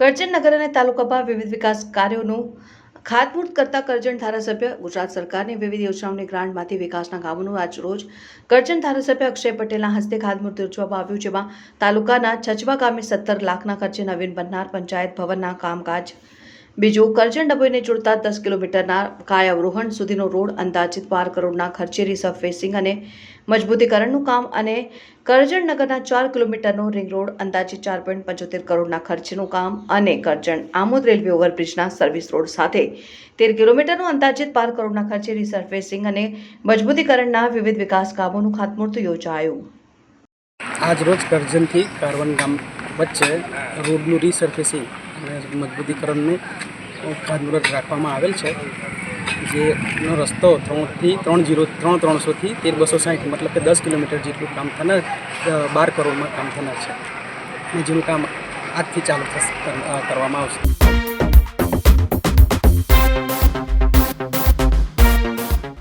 કરજણ નગર અને તાલુકામાં વિવિધ વિકાસ કાર્યોનું ખાતમુહૂર્ત કરતા કરજણ ધારાસભ્ય ગુજરાત સરકારની વિવિધ યોજનાઓની ગ્રાન્ટમાંથી વિકાસના કામોનું આજ રોજ કરજણ ધારાસભ્ય અક્ષય પટેલના હસ્તે ખાતમુહૂર્ત યોજવામાં આવ્યું, જેમાં તાલુકાના છચવા ગામે સત્તર લાખના ખર્ચે નવીન બનનાર પંચાયત ભવનના કામકાજ બીજું કરજણ ડભોઈને જોડતા દસ કિલોમીટરના કાયાવરોહણ સુધીનો રોડ અંદાજિત બાર કરોડના ખર્ચે રિસર્ફેસિંગ અને મજબૂતીકરણનું કામ અને કરજણ નગરના ચાર કિલોમીટરનો રિંગ રોડ અંદાજિત ચાર પોઈન્ટ પંચોતેર કરોડના ખર્ચનું કામ અને કરજણ આમોદ રેલવે ઓવરબ્રિજના સર્વિસ રોડ સાથે. તેર કિલોમીટરનું અંદાજિત બાર કરોડના ખર્ચે રિસર્ફેસિંગ અને મજબૂતીકરણના વિવિધ વિકાસ કામોનું ખાતમુહૂર્ત યોજાયું. આજરોજ કરજણથી કારવન ગામ વચ્ચે રોડનું રીસર્ફેસિંગ અને મજબૂતીકરણનું ખાતમુહૂર્ત રાખવામાં આવેલ છે. જેનો રસ્તો ત્રણથી ત્રણ જીરો, ત્રણ ત્રણસોથી તેર બસો સાઠ મતલબ કે દસ કિલોમીટર જેટલું કામ થનાર બાર કરોડમાં કામ થનાર છે. અને જેનું કામ આજથી ચાલુ થશે કરવામાં આવશે.